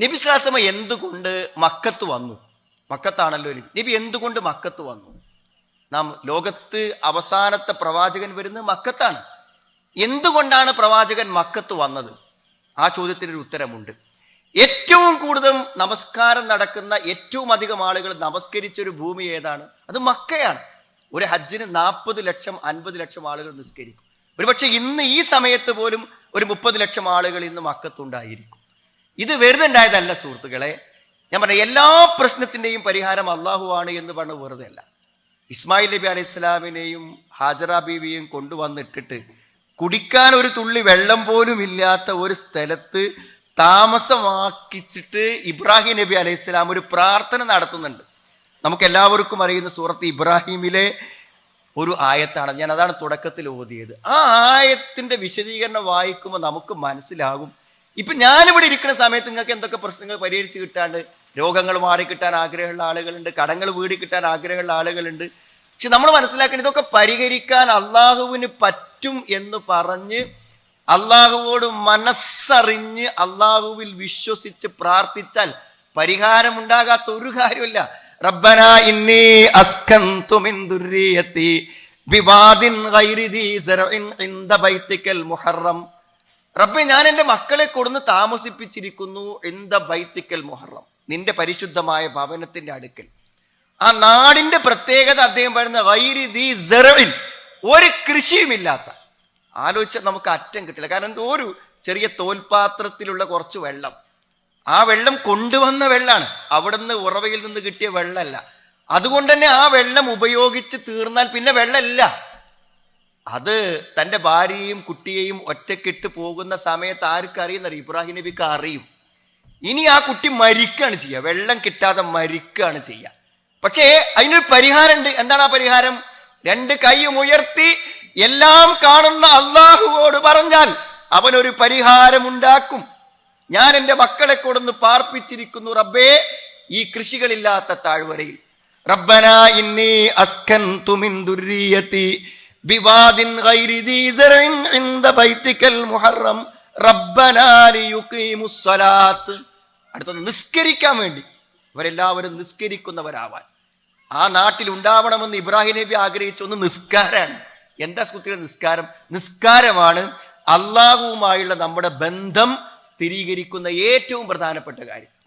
നബി സ്ലാസമ എന്തുകൊണ്ട് മക്കത്ത് വന്നു? മക്കത്താണല്ലോ നബി. എന്തുകൊണ്ട് മക്കത്ത് വന്നു? നാം ലോകത്ത് അവസാനത്തെ പ്രവാചകൻ വരുന്നത് മക്കത്താണ്. എന്തുകൊണ്ടാണ് പ്രവാചകൻ മക്കത്ത് വന്നത്? ആ ചോദ്യത്തിനൊരു ഉത്തരമുണ്ട്. ഏറ്റവും കൂടുതൽ നമസ്കാരം നടക്കുന്ന ഏറ്റവും അധികം ആളുകൾ നമസ്കരിച്ച ഒരു ഭൂമി ഏതാണ്? അത് മക്കയാണ്. ഒരു ഹജ്ജിന് നാൽപ്പത് ലക്ഷം അൻപത് ലക്ഷം ആളുകൾ നിസ്കരിക്കും. ഒരുപക്ഷെ ഇന്ന് ഈ സമയത്ത് പോലും ഒരു മുപ്പത് ലക്ഷം ആളുകൾ ഇന്ന് മക്കത്തുണ്ടായിരിക്കും. ഇത് വെറുതെ ഉണ്ടായതല്ല സുഹൃത്തുക്കളെ. ഞാൻ പറഞ്ഞ എല്ലാ പ്രശ്നത്തിന്റെയും പരിഹാരം അള്ളാഹു ആണ് എന്ന് പറഞ്ഞ വെറുതെ അല്ല ഇസ്മായിൽ നബി അലൈഹി സ്വലാമിനെയും ഹാജറ ബീവിയും കൊണ്ടുവന്നിട്ടിട്ട് കുടിക്കാൻ ഒരു തുള്ളി വെള്ളം പോലും ഇല്ലാത്ത ഒരു സ്ഥലത്ത് താമസമാക്കിച്ചിട്ട് ഇബ്രാഹിം നബി അലൈഹി സ്വലാം ഒരു പ്രാർത്ഥന നടത്തുന്നുണ്ട്. നമുക്ക് എല്ലാവർക്കും അറിയുന്ന സൂറത്ത് ഇബ്രാഹിമിലെ ഒരു ആയത്താണ്. ഞാൻ അതാണ് തുടക്കത്തിൽ ഓതിയത്. ആ ആയത്തിന്റെ വിശദീകരണം വായിക്കുമ്പോൾ നമുക്ക് മനസ്സിലാകും ഇപ്പൊ ഞാനിവിടെ ഇരിക്കുന്ന സമയത്ത് നിങ്ങൾക്ക് എന്തൊക്കെ പ്രശ്നങ്ങൾ പരിഹരിച്ച് കിട്ടാണ്ട് രോഗങ്ങൾ മാറി കിട്ടാൻ ആഗ്രഹമുള്ള ആളുകളുണ്ട് കടങ്ങൾ വീടി കിട്ടാൻ ആഗ്രഹമുള്ള ആളുകളുണ്ട്. പക്ഷെ നമ്മൾ മനസ്സിലാക്കേണ്ട ഇതൊക്കെ പരിഹരിക്കാൻ അള്ളാഹുവിന് പറ്റും എന്ന് പറഞ്ഞ് അള്ളാഹുവോട് മനസ്സറിഞ്ഞ് അള്ളാഹുവിൽ വിശ്വസിച്ച് പ്രാർത്ഥിച്ചാൽ പരിഹാരം ഉണ്ടാകാത്ത ഒരു കാര്യമില്ല. റബ്ബന ഇന്നി അസ്കന്തു മിൻ ദുർരിയത്തി ഗൈരി ഇൻദ ബൈതിക്കൽ മുഹറം. റബ്ബെ ഞാൻ എന്റെ മക്കളെ കൊടുന്ന് താമസിപ്പിച്ചിരിക്കുന്നു എന്ത ബൈത്തിക്കൽ മുഹറം? നിന്റെ പരിശുദ്ധമായ ഭവനത്തിന്റെ അടുക്കൽ. ആ നാടിന്റെ പ്രത്യേകത അദ്ദേഹം പറയുന്ന വൈരി ദീ സറഇൻ ഒരു കൃഷിയുമില്ലാത്ത. ആലോചിച്ച നമുക്ക് അറ്റം കിട്ടില്ല. കാരണം എന്തോ ഒരു ചെറിയ തോൽപാത്രത്തിലുള്ള കുറച്ച് വെള്ളം. ആ വെള്ളം കൊണ്ടുവന്ന വെള്ളമാണ് അവിടുന്ന് ഉറവയിൽ നിന്ന് കിട്ടിയ വെള്ളമല്ല. അതുകൊണ്ട് തന്നെ ആ വെള്ളം ഉപയോഗിച്ച് തീർന്നാൽ പിന്നെ വെള്ളമില്ല. അത് തന്റെ ഭാര്യയും കുട്ടിയെയും ഒറ്റക്കിട്ട് പോകുന്ന സമയത്ത് ആർക്ക് അറിയുന്നറിയും? ഇബ്രാഹിം നബിക്ക് അറിയും. ഇനി ആ കുട്ടി മരിക്കുകയാണ് ചെയ്യുക വെള്ളം കിട്ടാതെ മരിക്കുകയാണ് ചെയ്യുക പക്ഷേ അതിനൊരു പരിഹാരമുണ്ട്. എന്താണ് ആ പരിഹാരം? രണ്ട് കൈയും ഉയർത്തി എല്ലാം കാണുന്ന അള്ളാഹുവോട് പറഞ്ഞാൽ അവനൊരു പരിഹാരം ഉണ്ടാക്കും ഞാൻ എന്റെ മക്കളെ കൊടുന്ന് പാർപ്പിച്ചിരിക്കുന്നു റബ്ബേ ഈ കൃഷികളില്ലാത്ത താഴ്വരയിൽ. റബ്ബന ഇന്നി അസ്കൻ മിൻ ദുർരിയതി സ്വലാത്ത് അടുത്തത് നിസ്കരിക്കാൻ വേണ്ടി. ഇവരെല്ലാവരും നിസ്കരിക്കുന്നവരാവാൻ. ആ നാട്ടിൽ ഉണ്ടാവണമെന്ന് ഇബ്രാഹിം നബി ആഗ്രഹിച്ച ഒന്ന് നിസ്കാരമാണ് എന്താ സുഹൃത്തുക്കളെ നിസ്കാരം? നിസ്കാരമാണ് അള്ളാഹുവുമായുള്ള നമ്മുടെ ബന്ധം സ്ഥിരീകരിക്കുന്ന ഏറ്റവും പ്രധാനപ്പെട്ട കാര്യം.